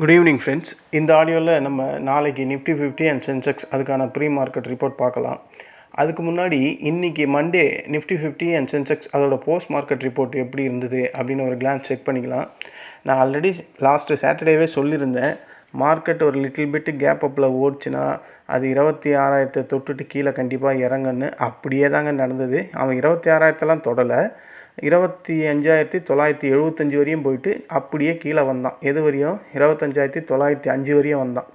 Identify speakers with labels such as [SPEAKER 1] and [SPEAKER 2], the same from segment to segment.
[SPEAKER 1] Good evening friends இந்த ஆடியோவில் நம்ம நாளைக்கு நிஃப்டி ஃபிஃப்டி அண்ட் சென்செக்ஸ் அதுக்கான ப்ரீ மார்க்கெட் ரிப்போர்ட் பார்க்கலாம். அதுக்கு முன்னாடி இன்றைக்கி Monday Nifty fifty and Sensex அதோட போஸ்ட் மார்க்கெட் ரிப்போர்ட் எப்படி இருந்தது அப்படின்னு ஒரு கிளான்ஸ் செக் பண்ணிக்கலாம். நான் ஆல்ரெடி லாஸ்ட்டு சாட்டர்டேவே சொல்லியிருந்தேன். மார்க்கெட் ஒரு லிட்டில் பிட்டு கேப் அப்பில் ஓடிச்சுன்னா அது இருபத்தி ஆறாயிரத்தை தொட்டுட்டு கீழே கண்டிப்பாக இறங்குன்னு. அப்படியே தாங்க நடந்தது. அவன் இருபத்தி ஆறாயிரத்தெல்லாம் தொடலை. இருபத்தி அஞ்சாயிரத்தி தொள்ளாயிரத்தி எழுபத்தஞ்சி வரையும் போயிட்டு அப்படியே கீழே வந்தான். எது வரையும்? இருபத்தஞ்சாயிரத்தி தொள்ளாயிரத்தி அஞ்சு வரையும் வந்தான்.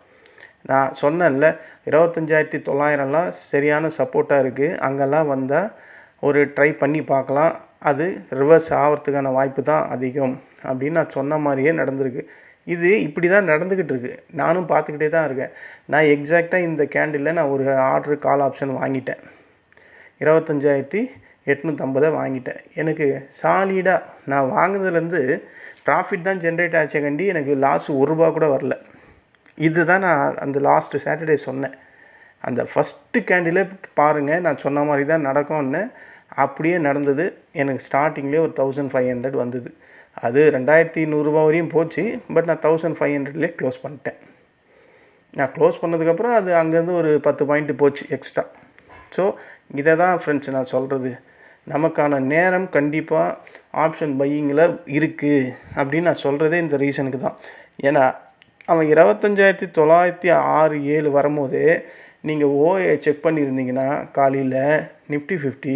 [SPEAKER 1] நான் சொன்னேன்ல இருபத்தஞ்சாயிரத்தி தொள்ளாயிரம்லாம் சரியான சப்போர்ட்டாக இருக்குது அங்கெல்லாம் வந்தால் ஒரு ட்ரை பண்ணி பார்க்கலாம். அது ரிவர்ஸ் ஆகிறதுக்கான வாய்ப்பு தான் அதிகம் அப்படின்னு நான் சொன்ன மாதிரியே நடந்திருக்கு. இது இப்படி தான் நடந்துக்கிட்டு இருக்கு. நானும் பார்த்துக்கிட்டே தான் இருக்கேன். நான் எக்ஸாக்டாக இந்த கேண்டிலில் நான் ஒரு ஆர்டர் கால் ஆப்ஷன் வாங்கிட்டேன். இருபத்தஞ்சாயிரத்தி எட்நூற்றம்பதை வாங்கிட்டேன். எனக்கு சாலிடாக நான் வாங்கினதுலேருந்து ப்ராஃபிட் தான் ஜென்ரேட் ஆச்சே கண்டி எனக்கு லாஸ் ஒரு ரூபா கூட வரல. இதுதான் நான் அந்த லாஸ்ட்டு சாட்டர்டே சொன்னேன். அந்த ஃபஸ்ட்டு கேண்டிலே பாருங்கள் நான் சொன்ன மாதிரி தான் நடக்கும்னு. அப்படியே நடந்தது. எனக்கு ஸ்டார்டிங்லேயே ஒரு தௌசண்ட் ஃபைவ் ஹண்ட்ரட் வந்தது. அது ரெண்டாயிரத்தி நூறுரூவா வரையும் போச்சு பட் நான் தௌசண்ட் ஃபைவ் ஹண்ட்ரட்லேயே க்ளோஸ் பண்ணிட்டேன். நான் க்ளோஸ் பண்ணதுக்கப்புறம் அது அங்கேருந்து ஒரு பத்து பாயிண்ட்டு போச்சு எக்ஸ்ட்ரா ஸோ இதை தான் ஃப்ரெண்ட்ஸ் நான் சொல்கிறது நமக்கான நேரம் கண்டிப்பாக ஆப்ஷன் பையிங்கில் இருக்குது அப்படின்னு நான் சொல்கிறதே இந்த ரீசனுக்கு தான். ஏன்னா அவன் இருபத்தஞ்சாயிரத்தி தொள்ளாயிரத்தி ஆறு ஏழு வரும்போது நீங்கள் ஓஏ செக் பண்ணியிருந்தீங்கன்னா காலையில் நிஃப்டி ஃபிஃப்டி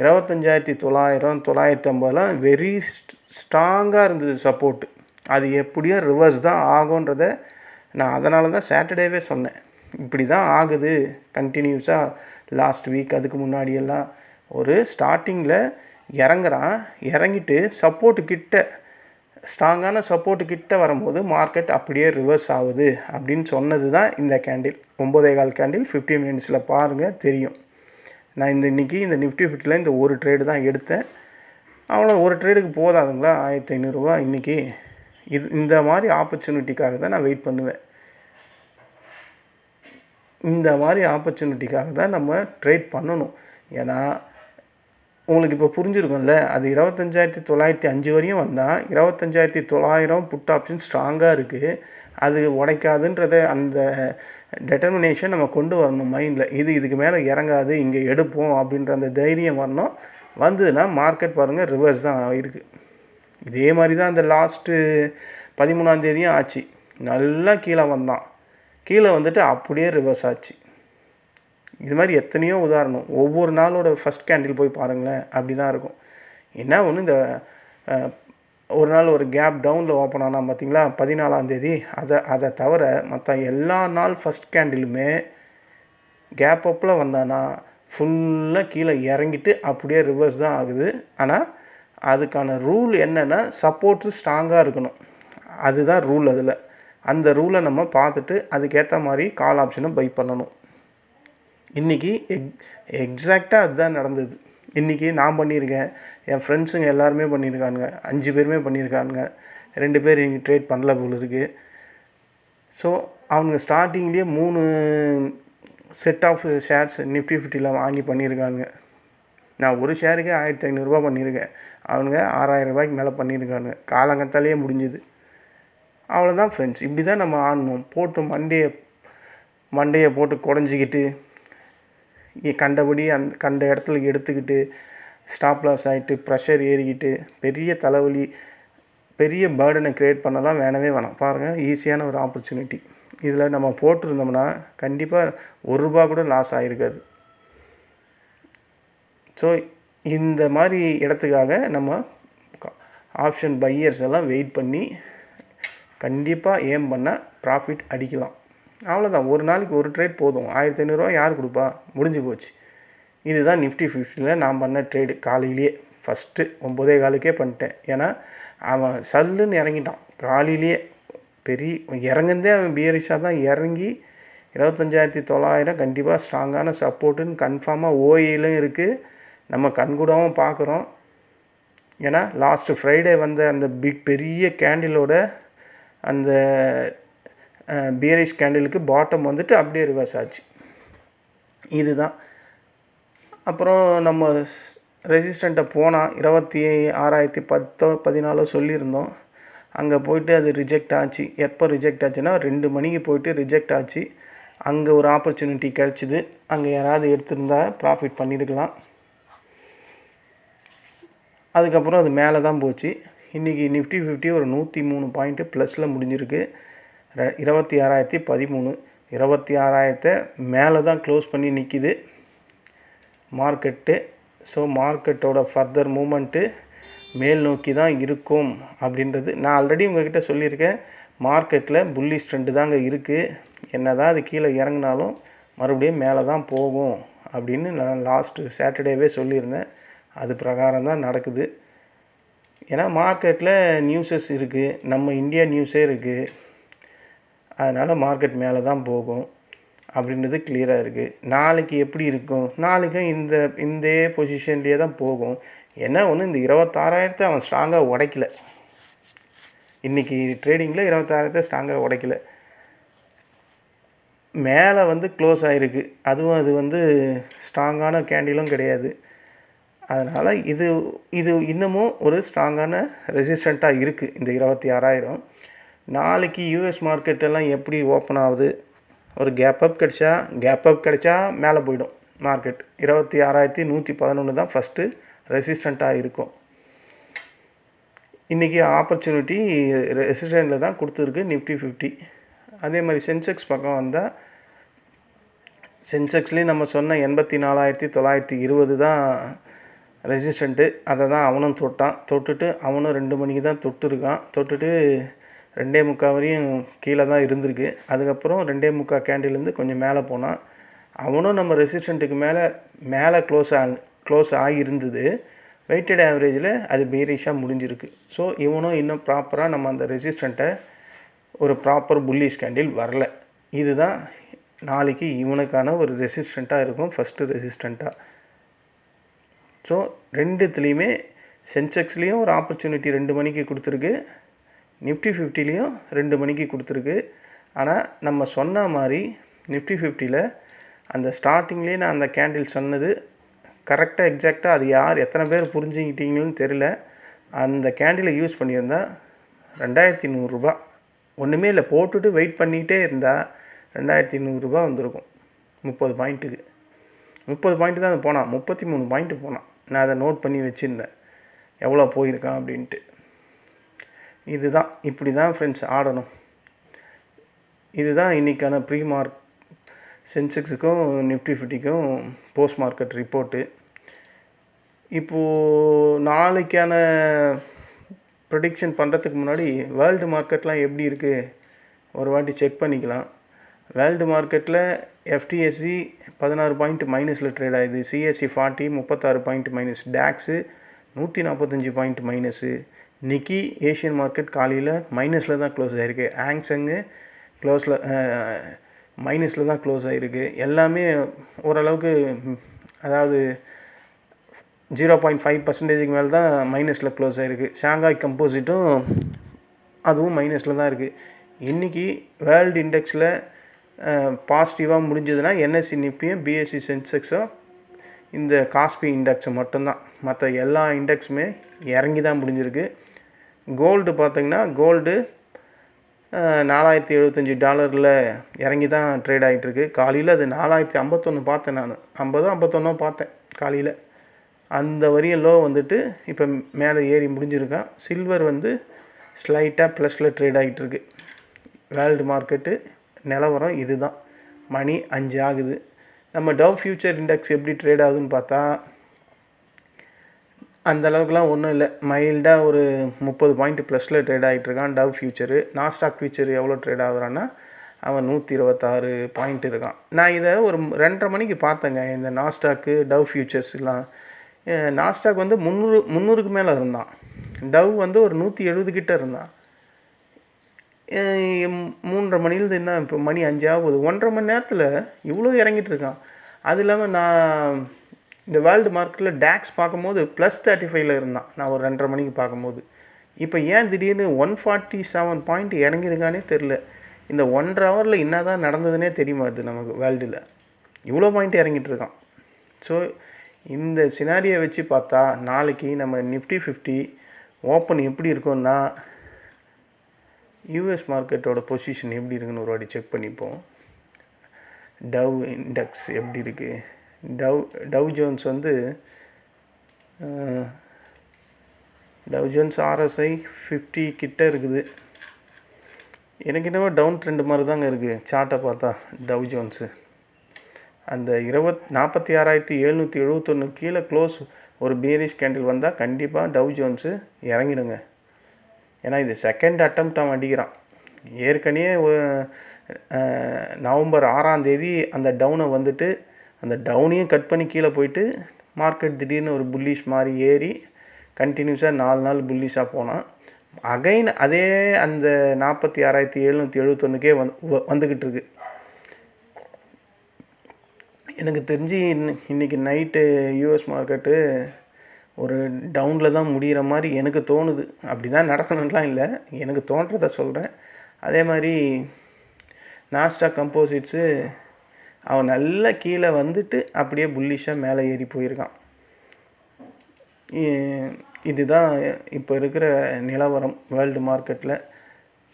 [SPEAKER 1] இருபத்தஞ்சாயிரத்தி தொள்ளாயிரம் தொள்ளாயிரத்தி ஐம்பதுலாம் வெரி ஸ்ட்ராங்காக இருந்தது சப்போர்ட்டு அது எப்படியும் ரிவர்ஸ் தான் ஆகுன்றத நான் அதனால தான் சாட்டர்டேவே சொன்னேன். இப்படி தான் ஆகுது கண்டினியூஸாக லாஸ்ட் வீக் அதுக்கு முன்னாடியெல்லாம் ஒரு ஸ்டார்டிங்கில் இறங்குறான். இறங்கிட்டு சப்போர்ட்டு கிட்ட ஸ்ட்ராங்கான சப்போர்ட்டு கிட்ட வரும்போது மார்க்கெட் அப்படியே ரிவர்ஸ் ஆகுது அப்படின்னு சொன்னது தான் இந்த கேண்டில் ஒம்போதே கால் கேண்டில் ஃபிஃப்டி மினிட்ஸில் பாருங்கள் தெரியும். நான் இந்த இன்றைக்கி இந்த நிஃப்டி ஃபிஃப்டியில் இந்த ஒரு ட்ரேடு தான் எடுத்தேன். அவ்வளோ ஒரு ட்ரேடுக்கு போதாதுங்களா? ஆயிரத்தி ஐநூறுரூவா இன்றைக்கி இது இந்த மாதிரி ஆப்பர்ச்சுனிட்டிக்காக தான் நான் வெயிட் பண்ணுவேன். இந்த மாதிரி ஆப்பர்ச்சுனிட்டிக்காக தான் நம்ம ட்ரேட் பண்ணணும். ஏன்னா உங்களுக்கு இப்போ புரிஞ்சிருக்கும்ல அது இருபத்தஞ்சாயிரத்தி தொள்ளாயிரத்தி அஞ்சு வரையும் வந்தால் இருபத்தஞ்சாயிரத்தி தொள்ளாயிரம் புட் ஆப்ஷன் ஸ்ட்ராங்காக இருக்குது அது உடைக்காதுன்றத அந்த டெட்டர்மினேஷன் நம்ம கொண்டு வரணும் மைண்டில் இது இதுக்கு மேலே இறங்காது இங்கே எடுப்போம் அப்படின்ற அந்த தைரியம் வரணும். வந்ததுன்னா மார்க்கெட் பாருங்கள் ரிவர்ஸ் தான் இருக்குது இதே மாதிரி தான் அந்த லாஸ்ட்டு பதிமூணாந்தேதியும் ஆச்சு. நல்லா கீழே வந்தான். கீழே வந்துட்டு அப்படியே ரிவர்ஸ் ஆச்சு. இது மாதிரி எத்தனையோ உதாரணம். ஒவ்வொரு நாளோட ஃபஸ்ட் கேண்டில் போய் பாருங்களேன். அப்படி தான் இருக்கும். என்ன ஒன்று இந்த ஒரு நாள் ஒரு கேப் டவுனில் ஓப்பன் ஆனால் பார்த்தீங்களா பதினாலாந்தேதி அதை அதை தவிர மற்ற எல்லா நாள் ஃபஸ்ட் கேண்டிலுமே கேப் அப்பில் வந்தானா ஃபுல்லாக கீழே இறங்கிட்டு அப்படியே ரிவர்ஸ் தான் ஆகுது. ஆனால் அதுக்கான ரூல் என்னென்னா சப்போர்ட்டு ஸ்ட்ராங்காக இருக்கணும். அதுதான் ரூல் அதில். அந்த ரூலை நம்ம பார்த்துட்டு அதுக்கேற்ற மாதிரி கால் ஆப்ஷனை பை பண்ணணும். இன்றைக்கி எக் எக்ஸாக்டாக அதுதான் நடந்தது. இன்றைக்கி நான் பண்ணியிருக்கேன். என் ஃப்ரெண்ட்ஸுங்க எல்லாருமே பண்ணியிருக்கானுங்க. அஞ்சு பேருமே பண்ணியிருக்கானுங்க. ரெண்டு பேர் இன்றைக்கி ட்ரேட் பண்ணல போல் இருக்குது ஸோ அவங்க ஸ்டார்டிங்லேயே மூணு செட் ஆஃப் ஷேர்ஸ் நிஃப்டி ஃபிஃப்டியில் வாங்கி பண்ணியிருக்காங்க நான் ஒரு ஷேருக்கே ஆயிரத்தி ஐநூறுரூவா பண்ணியிருக்கேன். அவனுங்க ஆறாயிரம் ரூபாய்க்கு மேலே பண்ணியிருக்காங்க காலங்கத்தாலேயே முடிஞ்சுது. அவ்வளோதான் ஃப்ரெண்ட்ஸ் இப்படி தான் நம்ம ஆடணும். போட்டு மண்டையை மண்டையை போட்டு குடஞ்சிக்கிட்டு கண்டபடி அந் கண்ட இடத்துல எடுத்துக்கிட்டு ஸ்டாப் லாஸ் ஆகிட்டு ப்ரெஷர் ஏறிக்கிட்டு பெரிய தலைவலி பெரிய பேர்டனை க்ரியேட் பண்ணலாம் வேணவே வேணாம். பாருங்கள் ஈஸியான ஒரு ஆப்பர்ச்சுனிட்டி இதில் நம்ம போட்டிருந்தோம்னா கண்டிப்பாக ஒரு ரூபா கூட லாஸ் ஆகிருக்காது ஸோ இந்த மாதிரி இடத்துக்காக நம்ம ஆப்ஷன் பையர்ஸ் எல்லாம் வெயிட் பண்ணி கண்டிப்பாக ஏம் பண்ணால் ப்ராஃபிட் அடிக்கலாம். அவ்வளோதான் ஒரு நாளைக்கு ஒரு ட்ரேட் போதும். ஆயிரத்தி ஐநூறுரூவா யார் கொடுப்பா? முடிஞ்சு போச்சு. இதுதான் நிஃப்டி ஃபிஃப்டியில் நான் பண்ண ட்ரேடு காலையிலேயே. ஃபஸ்ட்டு ஒம்போதே காலுக்கே பண்ணிட்டேன். ஏன்னா அவன் சல்லுன்னு இறங்கிட்டான். காலையிலேயே. பெரிய இறங்குந்தே அவன் பியரிஷாக தான் இறங்கி இருபத்தஞ்சாயிரத்தி தொள்ளாயிரம் கண்டிப்பாக ஸ்ட்ராங்கான சப்போர்ட்டுன்னு கன்ஃபார்மாக ஓஏலும் இருக்குது நம்ம கண்கூடவும் பார்க்குறோம். ஏன்னா லாஸ்ட்டு ஃப்ரைடே வந்த அந்த பிக் பெரிய கேண்டிலோட அந்த பியரிஷ் கேண்டிலுக்கு பாட்டம் வந்துட்டு அப்படியே ரிவர்ஸ் ஆச்சு. இதுதான். அப்புறம் நம்ம ரெசிஸ்டண்ட்டை போனால் இருபத்தி ஆறாயிரத்தி பத்தோ பதினாலோ சொல்லியிருந்தோம். அங்கே போயிட்டு அது ரிஜெக்ட் ஆச்சு. எப்போ ரிஜெக்ட் ஆச்சுன்னா ரெண்டு மணிக்கு போயிட்டு ரிஜெக்ட் ஆச்சு. அங்கே ஒரு ஆப்பர்ச்சுனிட்டி கிடச்சிது. அங்கே யாராவது எடுத்திருந்தா ப்ராஃபிட் பண்ணியிருக்கலாம் அதுக்கப்புறம் அது மேலே தான் போச்சு. இன்றைக்கி நிஃப்டி ஃபிஃப்டி ஒரு நூற்றி மூணு பாயிண்ட்டு ப்ளஸில் முடிஞ்சிருக்கு. இருபத்தி ஆறாயிரத்தி பதிமூணு. இருபத்தி ஆறாயிரத்தை மேலே தான் க்ளோஸ் பண்ணி நிற்கிது மார்க்கெட்டு. ஸோ மார்க்கெட்டோட ஃபர்தர் மூமெண்ட்டு மேல் நோக்கி தான் இருக்கும் அப்படின்றது நான் ஆல்ரெடி உங்ககிட்ட சொல்லியிருக்கேன். மார்க்கெட்டில் புல்லிஷ் ட்ரெண்டு தாங்க இருக்குது என்ன தான் அது கீழே இறங்கினாலும் மறுபடியும் மேலே தான் போகும் அப்படின்னு நான் லாஸ்ட்டு சாட்டர்டேவே சொல்லியிருந்தேன். அது பிரகாரம் தான் நடக்குது. ஏன்னா மார்க்கெட்டில் நியூஸஸ் இருக்குது நம்ம இந்தியா நியூஸே இருக்குது அதனால் மார்க்கெட் மேலே தான் போகும். அப்படின்றது கிளியராக இருக்குது நாளைக்கு எப்படி இருக்கும்? நாளைக்கும் இந்த இந்த பொசிஷன்லேயே தான் போகும். என்ன ஒன்று இந்த இருபத்தாறாயிரத்தை அவன் ஸ்ட்ராங்காக உடைக்கல. இன்றைக்கி ட்ரேடிங்கில் இருபத்தாயிரத்தை ஸ்ட்ராங்காக உடைக்கல. மேலே வந்து க்ளோஸ் ஆகிருக்கு அதுவும் அது வந்து ஸ்ட்ராங்கான கேண்டிலும் கிடையாது. அதனால் இது இது இன்னமும் ஒரு ஸ்ட்ராங்கான ரெசிஸ்டண்ட்டாக இருக்குது இந்த இருபத்தி ஆறாயிரம் நாளைக்கு யூஎஸ் மார்க்கெட்டெல்லாம் எப்படி ஓப்பன் ஆகுது? ஒரு கேப் அப் கிடச்சா கேப் அப் கிடச்சா மேலே போயிடும் மார்க்கெட் இருபத்தி ஆறாயிரத்தி நூற்றி பதினொன்று தான் ஃபஸ்ட்டு ரெசிஸ்டண்ட்டாக இருக்கும். இன்றைக்கி ஆப்பர்ச்சுனிட்டி ரெசிஸ்டண்ட்டில் தான் கொடுத்துருக்கு நிஃப்டி ஃபிஃப்டி அதே மாதிரி சென்செக்ஸ் பக்கம் வந்தால் சென்செக்ஸ்லேயும் நம்ம சொன்ன எண்பத்தி நாலாயிரத்தி தொள்ளாயிரத்தி இருபது தான் ரெசிஸ்டண்ட்டு அதை தான் அவனும் தொட்டான். தொட்டுட்டு அவனும் ரெண்டு மணிக்கு தான் தொட்டுருக்கான். தொட்டுட்டு ரெண்டே முக்கால் வரையும் கீழே தான் இருந்திருக்கு. அதுக்கப்புறம் ரெண்டே முக்கால் கேண்டிலேருந்து கொஞ்சம் மேலே போனான். அவனும் நம்ம ரெசிஸ்டண்ட்டுக்கு மேலே மேலே க்ளோஸ் ஆ க்ளோஸ் ஆகியிருந்தது வெயிட்டட் ஆவரேஜில் அது பேரிஷாக முடிஞ்சிருக்கு. ஸோ இவனும் இன்னும் ப்ராப்பராக நம்ம அந்த ரெசிஸ்டண்ட்டை ஒரு ப்ராப்பர் புல்லிஷ் கேண்டில் வரல. இதுதான் நாளைக்கு இவனுக்கான ஒரு ரெசிஸ்டண்ட்டாக இருக்கும் ஃபஸ்ட்டு ரெசிஸ்டண்ட்டாக ஸோ ரெண்டுத்துலேயுமே சென்செக்ஸ்லேயும் ஒரு ஆப்பர்ச்சுனிட்டி ரெண்டு மணிக்கு கொடுத்துருக்கு. நிஃப்டி ஃபிஃப்டிலையும் ரெண்டு மணிக்கு கொடுத்துருக்கு. ஆனால் நம்ம சொன்ன மாதிரி நிஃப்டி ஃபிஃப்டியில் அந்த ஸ்டார்டிங்லேயே நான் அந்த கேண்டில் சொன்னது கரெக்டாக எக்ஸாக்டாக அது யார் எத்தனை பேர் புரிஞ்சுக்கிட்டீங்கன்னு தெரில அந்த கேண்டிலை யூஸ் பண்ணியிருந்தால் ரெண்டாயிரத்தி நூறுரூபா ஒன்றுமே இல்லை போட்டுட்டு வெயிட் பண்ணிகிட்டே இருந்தால் ரெண்டாயிரத்தி நூறுரூபா வந்திருக்கும். முப்பது பாயிண்ட்டுக்கு. முப்பது பாயிண்ட்டு தான் போனான். முப்பத்தி மூணு பாயிண்ட்டு போனான். நான் அதை நோட் பண்ணி வச்சுருந்தேன். எவ்வளோ போயிருக்கான் அப்படின்ட்டு. இதுதான் இப்படி தான் ஃப்ரெண்ட்ஸ் ஆடணும். இதுதான் இன்றைக்கான ப்ரீ மார்க் சென்செக்ஸுக்கும் நிஃப்டி ஃபிஃப்டிக்கும் போஸ்ட் மார்க்கெட் ரிப்போர்ட்டு இப்போது நாளைக்கான ப்ரொடிக்ஷன் பண்ணுறதுக்கு முன்னாடி வேர்ல்டு மார்க்கெட்லாம் எப்படி இருக்குது ஒரு வாட்டி செக் பண்ணிக்கலாம். வேர்ல்டு மார்க்கெட்டில் எஃப்டிஎஸ்சி பதினாறு பாயிண்ட் மைனஸில் ட்ரேட் ஆகுது. சிஎஸ்சி ஃபார்ட்டி முப்பத்தாறு பாயிண்ட் மைனஸ் டேக்ஸு நூற்றி நாற்பத்தஞ்சு point minus Nikkei Asian market காலையில் மைனஸில் தான் க்ளோஸ் ஆகிருக்கு ஆங்ஸங்கு க்ளோஸில் மைனஸில் தான் க்ளோஸ் ஆகிருக்கு எல்லாமே ஓரளவுக்கு அதாவது ஜீரோ பாயிண்ட் ஃபைவ் பர்சன்டேஜுக்கு மேலே தான் மைனஸில் க்ளோஸ் ஆகிருக்கு ஷாங்காய் கம்போசிட்டும் அதுவும் மைனஸில் தான் இருக்குது இன்றைக்கி வேர்ல்டு இண்டெக்ஸில் பாசிட்டிவாக முடிஞ்சதுன்னா என்எஸ்சி நிப்பியும் பிஎஸ்சி சென்செக்ஸும் இந்த காஸ்பி இண்டெக்ஸை மட்டும்தான். மற்ற எல்லா இண்டெக்ஸுமே இறங்கி தான் முடிஞ்சிருக்கு. கோல்டு பார்த்திங்கன்னா கோல்டு நாலாயிரத்தி எழுபத்தஞ்சி டாலரில் இறங்கி தான் ட்ரேட் ஆகிட்டுருக்கு காலையில் அது நாலாயிரத்தி ஐம்பத்தொன்று பார்த்தேன் நான். ஐம்பதோ ஐம்பத்தொன்னோ பார்த்தேன் காலையில். அந்த வரியும் லோ வந்துட்டு இப்போ மேலே ஏறி முடிஞ்சிருக்கான். சில்வர் வந்து ஸ்லைட்டாக ப்ளஸில் ட்ரேட் ஆகிட்டுருக்கு வேர்ல்டு மார்க்கெட்டு நிலவரம் இது தான் மணி அஞ்சு ஆகுது. நம்ம டவ் ஃபியூச்சர் இண்டெக்ஸ் எப்படி ட்ரேட் ஆகுதுன்னு பார்த்தா அந்த அளவுக்குலாம் ஒன்றும் இல்லை. மைல்டாக ஒரு முப்பது பாயிண்ட் ப்ளஸில் ட்ரேட் ஆகிட்டுருக்கான் டவ் ஃபியூச்சரு நாஸ்டாக் ஃபியூச்சர் எவ்வளோ ட்ரேட் ஆகுறான்னா அவன் நூற்றி இருபத்தாறு பாயிண்ட் இருக்கான். நான் இதை ஒரு ரெண்டரை மணிக்கு பார்த்தேங்க. இந்த நாஸ்டாக்கு டவ் ஃபியூச்சர்ஸ்லாம் நாஸ்டாக் வந்து முந்நூறு முந்நூறுக்கு மேலே இருந்தான். டவ் வந்து ஒரு நூற்றி எழுபது கிட்ட இருந்தான். மூன்றரை மணிலேருந்து என்ன இப்போ மணி அஞ்சு ஆகுது. ஒன்றரை மணி நேரத்தில் இவ்வளோ இறங்கிட்டு இருக்கான். அது இல்லாமல் நான் இந்த வேர்ல்டு மார்க்கெட்டில் டேக்ஸ் பார்க்கும்போது ப்ளஸ் தேர்ட்டி ஃபைவ்ல இருந்தான். நான் ஒரு ரெண்டரை மணிக்கு பார்க்கும்போது. இப்போ ஏன் திடீர்னு ஒன் ஃபார்ட்டி செவன் பாயிண்ட் இறங்கியிருக்கானே தெரில இந்த ஒன்றரை ஹவரில் என்ன தான் நடந்ததுன்னே தெரிய மாட்டுது நமக்கு வேர்ல்டில். இவ்வளோ பாயிண்ட் இறங்கிட்டு இருக்கான். ஸோ இந்த சினாரியை வச்சு பார்த்தா நாளைக்கு நம்ம நிஃப்டி ஃபிஃப்டி ஓப்பன் எப்படி இருக்கும்னா யூஎஸ் மார்க்கெட்டோட பொசிஷன் எப்படி இருக்குன்னு ஒரு வாட்டி செக் பண்ணிப்போம். டவ் இண்டெக்ஸ் எப்படி இருக்குது டவ் டவ் ஜோன்ஸ் வந்து டவ் ஜோன்ஸ் ஆர்எஸ்ஐ ஃபிஃப்டி கிட்ட இருக்குது. எனக்கு என்னவோ டவுன் ட்ரெண்ட் மாதிரி தாங்க இருக்குது சார்ட்டை பார்த்தா டவ் ஜோன்ஸு. அந்த இருபத் நாற்பத்தி ஆறாயிரத்தி எழுநூற்றி எழுபத்தொன்று கீழே க்ளோஸ் ஒரு பேரிஷ் கேண்டில் வந்தால் கண்டிப்பாக டவ் ஜோன்ஸு இறங்கிடுங்க. ஏன்னா இது செகண்ட் அட்டம் அவன் அடிக்கிறான். ஏற்கனவே நவம்பர் ஆறாம் தேதி அந்த டவுனை வந்துட்டு அந்த டவுனையும் கட் பண்ணி கீழே போயிட்டு மார்க்கெட் திடீர்னு ஒரு புல்லிஷ் மாதிரி ஏறி கண்டினியூஸாக நாலு நாள் புல்லிஷாக போனால் அகைன் அதே அந்த நாற்பத்தி ஆறாயிரத்தி எழுநூற்றி எழுபத்தொன்னுக்கே வந்து வ- வந்துக்கிட்டு இருக்கு. எனக்கு தெரிஞ்சு இன்னி இன்னைக்கு நைட்டு யூஎஸ் மார்க்கெட்டு ஒரு டவுனில் தான் முடிகிற மாதிரி எனக்கு தோணுது. அப்படி தான் நடக்கணும்லாம் இல்லை. எனக்கு தோன்றதை சொல்கிறேன் அதே மாதிரி நாஸ்டாக் கம்போசிட்ஸு அவன் நல்லா கீழே வந்துட்டு அப்படியே புல்லிஷாக மேலே ஏறி போயிருக்கான். இதுதான் இப்போ இருக்கிற நிலவரம் வேர்ல்டு மார்க்கெட்டில்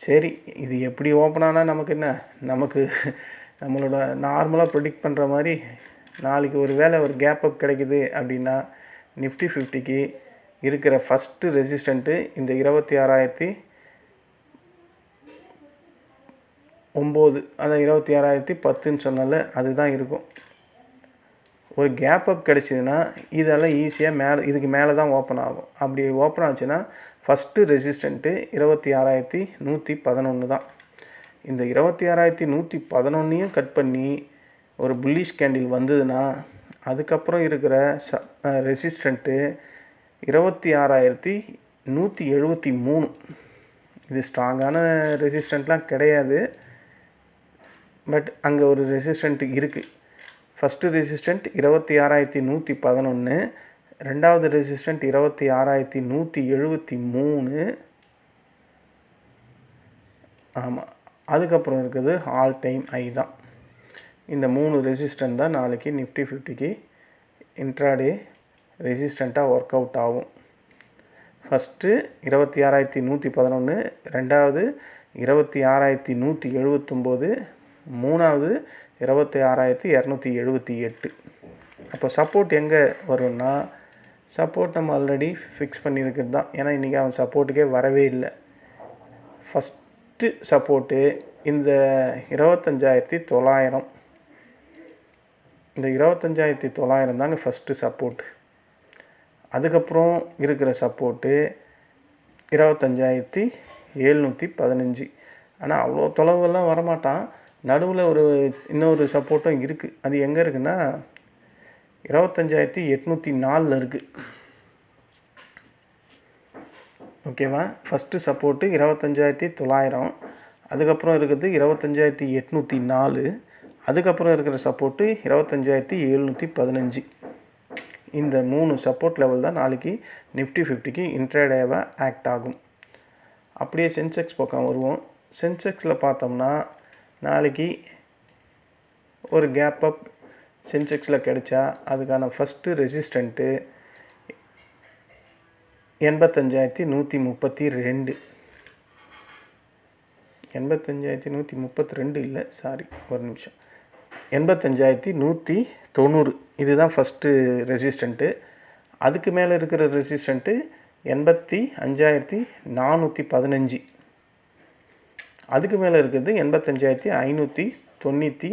[SPEAKER 1] சரி இது எப்படி ஓப்பன் ஆனால் நமக்கு என்ன? நமக்கு நம்மளோட நார்மலாக ப்ரொடிக்ட் பண்ணுற மாதிரி நாளைக்கு ஒரு வேளை ஒரு கேப் அப் கிடைக்குது அப்படின்னா நிஃப்டி ஃபிஃப்டிக்கு இருக்கிற ஃபஸ்ட்டு ரெசிஸ்டண்ட்டு இந்த இருபத்தி ஆறாயிரத்தி ஒம்பது அதான் இருபத்தி ஆறாயிரத்தி பத்துன்னு சொன்னால அதுதான் இருக்கும். ஒரு கேப் அப் கிடச்சிதுன்னா இதெல்லாம் ஈஸியாக மேலே இதுக்கு மேலே தான் ஓப்பன் ஆகும். அப்படி ஓப்பன் ஆச்சுன்னா ஃபஸ்ட்டு ரெசிஸ்டண்ட்டு இருபத்தி ஆறாயிரத்தி நூற்றி பதினொன்று தான் இந்த இருபத்தி ஆறாயிரத்தி நூற்றி பதினொன்னையும் கட் பண்ணி ஒரு புல்லிஷ் கேண்டில் வந்ததுன்னா அதுக்கப்புறம் இருக்கிற ச ரெசிஸ்டண்ட்டு இருபத்தி ஆறாயிரத்தி நூற்றி எழுபத்தி மூணு. இது ஸ்ட்ராங்கான ரெசிஸ்டண்ட்லாம் கிடையாது. பட் அங்கே ஒரு ரெசிஸ்டண்ட் இருக்குது ஃபஸ்ட்டு ரெசிஸ்டண்ட் இருபத்தி ஆறாயிரத்தி நூற்றி பதினொன்று ரெண்டாவது ரெசிஸ்டண்ட் இருபத்தி ஆறாயிரத்தி நூற்றி எழுபத்தி மூணு. ஆமாம் அதுக்கப்புறம் இருக்குது ஆல் டைம் ஐ தான். இந்த மூணு ரெசிஸ்டன்ட் தான் நாளைக்கு நிஃப்டி ஃபிஃப்டிக்கு இன்ட்ராடே ரெசிஸ்டண்ட்டாக ஒர்க் அவுட் ஆகும். ஃபஸ்ட்டு இருபத்தி ஆறாயிரத்தி நூற்றி பதினொன்று ரெண்டாவது இருபத்தி ஆறாயிரத்தி நூற்றி எழுபத்தொம்போது மூணாவது இருபத்தி ஆறாயிரத்தி இரநூத்தி எழுபத்தி எட்டு. அப்போ சப்போர்ட் எங்கே வரும்னா சப்போர்ட் நம்ம ஆல்ரெடி ஃபிக்ஸ் பண்ணியிருக்கிறது தான். ஏன்னா இன்றைக்கி அவன் சப்போர்ட்டுக்கே வரவே இல்லை. ஃபஸ்ட்டு சப்போர்ட்டு இந்த இருபத்தஞ்சாயிரத்தி தொள்ளாயிரம். இந்த இருபத்தஞ்சாயிரத்தி தொள்ளாயிரம் தாங்க ஃபஸ்ட்டு சப்போர்ட் அதுக்கப்புறம் இருக்கிற சப்போர்ட்டு இருபத்தஞ்சாயிரத்தி எழுநூற்றி பதினஞ்சு. ஆனால் அவ்வளோ தொலைவெல்லாம் வரமாட்டான். நடுவில் ஒரு இன்னொரு சப்போர்ட்டும் இருக்குது அது எங்கே இருக்குன்னா இருபத்தஞ்சாயிரத்தி எட்நூற்றி நாலில் இருக்குது ஓகேவா ஃபஸ்ட்டு சப்போர்ட்டு இருபத்தஞ்சாயிரத்தி தொள்ளாயிரம். அதுக்கப்புறம் இருக்கிறது இருபத்தஞ்சாயிரத்தி எட்நூற்றி நாலு. அதுக்கப்புறம் இருக்கிற சப்போர்ட்டு இருபத்தஞ்சாயிரத்தி எழுநூற்றி பதினஞ்சு. இந்த மூணு சப்போர்ட் லெவல் தான் நாளைக்கு நிஃப்டி ஃபிஃப்டிக்கு இன்ட்ராடேவாக ஆக்ட் ஆகும். அப்படியே சென்செக்ஸ் பக்கம் வருவோம். சென்செக்ஸில் பார்த்தோம்னா நாளைக்கு ஒரு கேப் அப் சென்செக்ஸில் கிடைச்சா அதுக்கான ஃபஸ்ட்டு ரெசிஸ்டண்ட்டு எண்பத்தஞ்சாயிரத்தி நூற்றி முப்பத்தி ரெண்டு. எண்பத்தஞ்சாயிரத்தி நூற்றி முப்பத்தி ரெண்டு இல்லை சாரி ஒரு நிமிஷம். எண்பத்தஞ்சாயிரத்தி நூற்றி தொண்ணூறு. இதுதான் ஃபஸ்ட்டு ரெசிஸ்டண்ட்டு அதுக்கு மேலே இருக்கிற ரெசிஸ்டண்ட்டு எண்பத்தி அஞ்சாயிரத்தி நானூற்றி பதினஞ்சு. அதுக்கு மேலே இருக்கிறது எண்பத்தஞ்சாயிரத்தி ஐநூற்றி தொண்ணூற்றி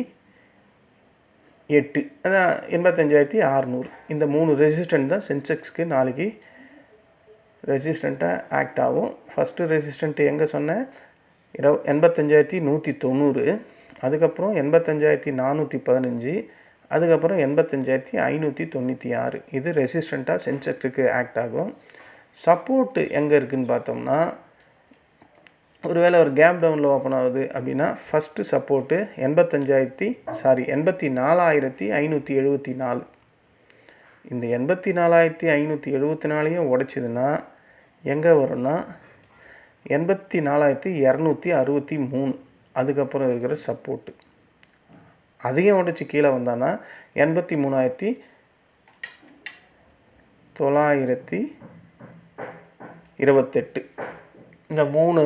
[SPEAKER 1] எட்டு. அதான் எண்பத்தஞ்சாயிரத்தி அறநூறு இந்த மூணு ரெசிஸ்டண்ட் தான் சென்செக்ஸ்க்கு நாளைக்கு ரெசிஸ்டண்ட்டாக ஆக்ட் ஆகும். ஃபஸ்ட்டு ரெசிஸ்டண்ட்டு எங்கே சொன்னேன் இரவு எண்பத்தஞ்சாயிரத்தி நூற்றி தொண்ணூறு. அதுக்கப்புறம் எண்பத்தஞ்சாயிரத்தி நானூற்றி பதினஞ்சு. அதுக்கப்புறம் எண்பத்தஞ்சாயிரத்தி ஐநூற்றி தொண்ணூற்றி ஆறு. இது ரெசிஸ்டண்ட்டாக சென்செக்ஸுக்கு ஆக்ட் ஆகும். சப்போர்ட்டு எங்கே இருக்குதுன்னு பார்த்தோம்னா ஒருவேளை ஒரு கேப் டவுனில் ஓப்பன் ஆகுது அப்படின்னா ஃபஸ்ட்டு சப்போர்ட்டு எண்பத்தஞ்சாயிரத்தி சாரி எண்பத்தி நாலாயிரத்தி ஐநூற்றி எழுபத்தி நாலு. இந்த எண்பத்தி நாலாயிரத்தி ஐநூற்றி எழுபத்தி நாலையும் உடைச்சிதுன்னா எங்கே வரும்னா எண்பத்தி நாலாயிரத்தி இரநூத்தி அறுபத்தி மூணு. அதுக்கப்புறம் இருக்கிற சப்போர்ட்டு அதையும் உடைச்சி கீழே வந்தான்னா எண்பத்தி மூணாயிரத்தி தொள்ளாயிரத்தி இருபத்தெட்டு. இந்த மூணு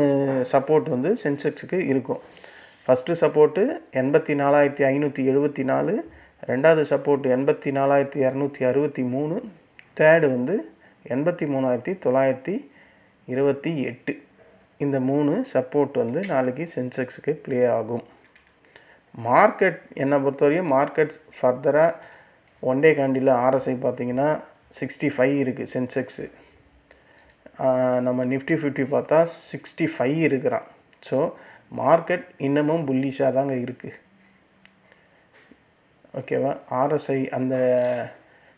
[SPEAKER 1] சப்போர்ட் வந்து சென்செக்ஸுக்கு இருக்கும். ஃபஸ்ட்டு சப்போர்ட்டு எண்பத்தி நாலாயிரத்தி ஐநூற்றி எழுபத்தி நாலு ரெண்டாவது சப்போர்ட்டு எண்பத்தி நாலாயிரத்தி இரநூத்தி அறுபத்தி மூணு தேர்டு வந்து எண்பத்தி மூணாயிரத்தி தொள்ளாயிரத்தி இருபத்தி எட்டு. இந்த மூணு சப்போர்ட் வந்து நாளைக்கு சென்செக்ஸுக்கு ப்ளே ஆகும். மார்க்கெட் என்னை பொறுத்தவரையும் மார்க்கெட்ஸ் ஃபர்தராக ஒன் டே கேண்டில் ஆர்எஸ்ஐ பார்த்தீங்கன்னா சிக்ஸ்டி ஃபைவ் இருக்குது சென்செக்ஸு நம்ம நிஃப்டி ஃபிஃப்டி பார்த்தா சிக்ஸ்டி ஃபைவ் இருக்கிறான் ஸோ மார்க்கெட் இன்னமும் புல்லிஷாக தாங்க இருக்குது ஓகேவா? ஆர்எஸ்ஐ அந்த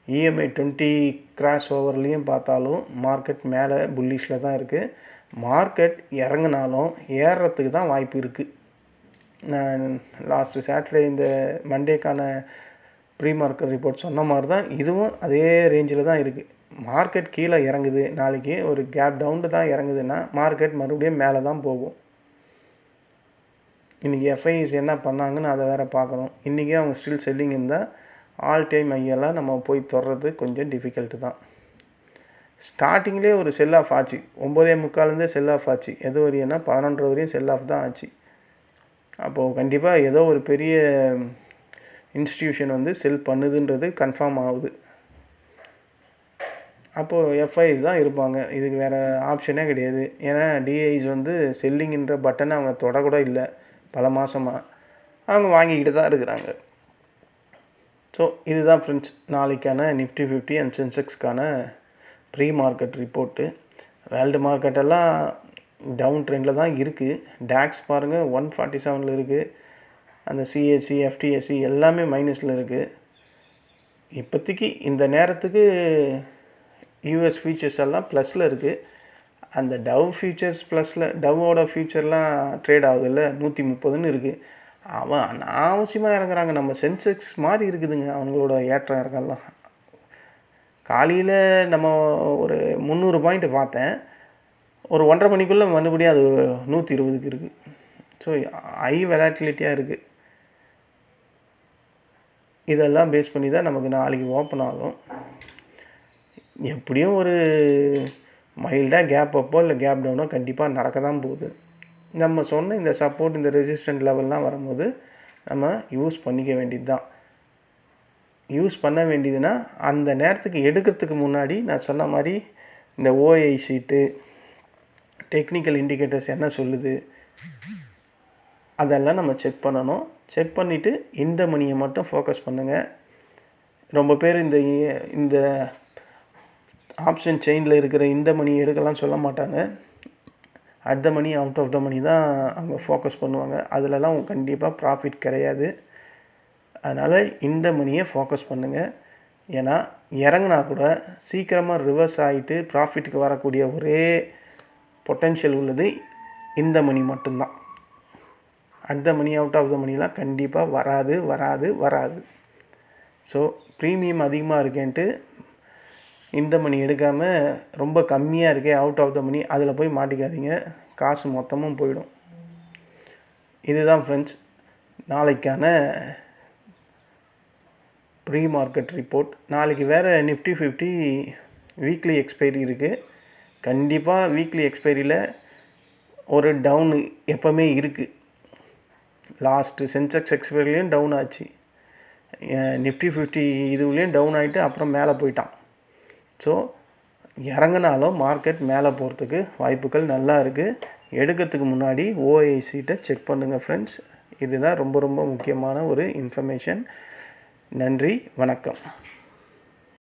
[SPEAKER 1] இஎம்ஐ டுவெண்ட்டி கிராஸ் ஓவர்லேயும் பார்த்தாலும் மார்க்கெட் மேலே புல்லிஷில் தான் இருக்குது மார்க்கெட் இறங்குனாலும் ஏறுறதுக்கு தான் வாய்ப்பு இருக்குது நான் லாஸ்ட்டு சாட்டர்டே இந்த மண்டேக்கான ப்ரீ மார்க்கெட் ரிப்போர்ட் சொன்ன மாதிரி தான் இதுவும் அதே ரேஞ்சில் தான் இருக்குது மார்க்கெட் கீழே இறங்குது. நாளைக்கு ஒரு கேப் டவுன் தான் இறங்குதுன்னா மார்க்கெட் மறுபடியும் மேலே தான் போகும். இன்றைக்கி எஃப்ஐஎஸ் என்ன பண்ணாங்கன்னு அதை வேறு பார்க்கணும். இன்றைக்கி அவங்க ஸ்டில் செல்லிங் இருந்தால் ஆல் டைம் ஐயெல்லாம் நம்ம போய் தொடர்றது கொஞ்சம் டிஃபிகல்ட்டு தான். ஸ்டார்டிங்லேயே ஒரு செல் ஆஃப் ஆச்சு. ஒம்போதே முக்கால்லேருந்தே செல் ஆஃப் ஆச்சு. எது வரையும்னா பதினொன்றரை வரையும் செல் ஆஃப் தான் ஆச்சு. அப்போது கண்டிப்பாக ஏதோ ஒரு பெரிய இன்ஸ்டியூஷன் வந்து செல் பண்ணுதுன்றது கன்ஃபார்ம் ஆகுது. அப்போது எஃப்ஐஸ் தான் இருப்பாங்க. இதுக்கு வேறு ஆப்ஷனே கிடையாது. ஏன்னா டிஐஸ் வந்து செல்லிங்கிற பட்டனை அவங்க தொடக்கூட இல்லை. பல மாதமாக அவங்க வாங்கிக்கிட்டு தான் இருக்கிறாங்க. ஸோ இதுதான் ஃப்ரெண்ட்ஸ் நாளைக்கான நிஃப்டி ஃபிஃப்டி அண்ட் சென்செக்ஸ்க்கான ப்ரீ மார்க்கெட் ரிப்போர்ட்டு வேர்ல்டு மார்க்கெட்டெல்லாம் டவுன் ட்ரெண்டில் தான் இருக்குது டேக்ஸ் பாருங்கள் ஒன் ஃபார்ட்டி செவனில் இருக்குது அந்த சிஎஸ்சி எஃப்டிஎஸ்சி எல்லாமே மைனஸில் இருக்குது இப்போதைக்கு இந்த நேரத்துக்கு யூஎஸ் ஃபீச்சர்ஸ் எல்லாம் ப்ளஸில் இருக்குது அந்த டவ் ஃபீச்சர்ஸ் ப்ளஸில் டவ்வோட ஃபியூச்சர்லாம் ட்ரேட் ஆகுதுல்ல நூற்றி முப்பதுன்னு இருக்குது அவன் அனாவசியமாக இறங்குறாங்க. நம்ம சென்செக்ஸ் மாதிரி இருக்குதுங்க அவங்களோட ஏற்றம் இறங்கெல்லாம் காலையில் நம்ம ஒரு முந்நூறு பாயிண்ட் பார்த்தேன். ஒரு ஒன்றரை மணிக்குள்ளே மறுபடியும் அது நூற்றி இருபதுக்கு இருக்குது ஸோ ஹை வெலாட்டிலிட்டியாக இருக்குது இதெல்லாம் பேஸ் பண்ணி தான் நமக்கு நாளைக்கு ஓப்பன் ஆகும். எப்படியும் ஒரு மைல்டாக கேப் அப்போ இல்லை கேப் டவுனோ கண்டிப்பாக நடக்க தான் போகுது. நம்ம சொன்ன இந்த சப்போர்ட் இந்த ரெசிஸ்டன்ட் லெவல்லாம் வரும்போது நம்ம யூஸ் பண்ணிக்க வேண்டியது தான் யூஸ் பண்ண வேண்டியதுன்னா அந்த நேரத்துக்கு எடுக்கிறதுக்கு முன்னாடி நான் சொன்ன மாதிரி இந்த ஓஐ ஷீட்டு டெக்னிக்கல் இண்டிகேட்டர்ஸ் என்ன சொல்லுது அதெல்லாம் நம்ம செக் பண்ணணும். செக் பண்ணிவிட்டு இந்த மணியை மட்டும் ஃபோக்கஸ் பண்ணுங்கள் ரொம்ப பேர் இந்த இந்த ஆப்ஷன் செயினில் இருக்கிற இந்த மணி எடுக்கலாம் சொல்ல மாட்டாங்க. At the money out of the money தான் அவங்க ஃபோக்கஸ் பண்ணுவாங்க. அதிலலாம் கண்டிப்பாக ப்ராஃபிட் கிடையாது. அதனால் இந்த மணியை ஃபோக்கஸ் பண்ணுங்கள் ஏன்னா இறங்குனா கூட சீக்கிரமாக ரிவர்ஸ் ஆகிட்டு ப்ராஃபிட்டுக்கு வரக்கூடிய ஒரே பொட்டென்ஷியல் உள்ளது இந்த மணி மட்டும்தான். At the money out of the மணிலாம் கண்டிப்பாக வராது வராது வராது. ஸோ ப்ரீமியம் அதிகமாக இருக்கேன்ட்டு இந்த மணி எடுக்காமல் ரொம்ப கம்மியாக இருக்கே அவுட் ஆஃப் த மணி அதில் போய் மாட்டிக்காதீங்க. காசு மொத்தமும் போயிடும். இதுதான் ஃப்ரெண்ட்ஸ் நாளைக்கான ப்ரீ மார்க்கெட் ரிப்போர்ட் நாளைக்கு வேறு நிஃப்டி ஃபிஃப்டி வீக்லி எக்ஸ்பைரி இருக்குது கண்டிப்பாக வீக்லி எக்ஸ்பைரியில் ஒரு டவுனு எப்போவுமே இருக்குது லாஸ்ட்டு சென்செக்ஸ் எக்ஸ்பைரிலையும் டவுன் ஆச்சு. நிஃப்டி ஃபிஃப்டி இதுலேயும் டவுன் ஆகிட்டு அப்புறம் மேலே போயிட்டான். ஸோ இறங்கினாலும் மார்க்கெட் மேலே போகிறதுக்கு வாய்ப்புகள் நல்லா இருக்குது எடுக்கிறதுக்கு முன்னாடி ஓஐ சீட்டை செக் பண்ணுங்கள் ஃப்ரெண்ட்ஸ் இதுதான் ரொம்ப ரொம்ப முக்கியமான ஒரு இன்ஃபர்மேஷன் நன்றி வணக்கம்.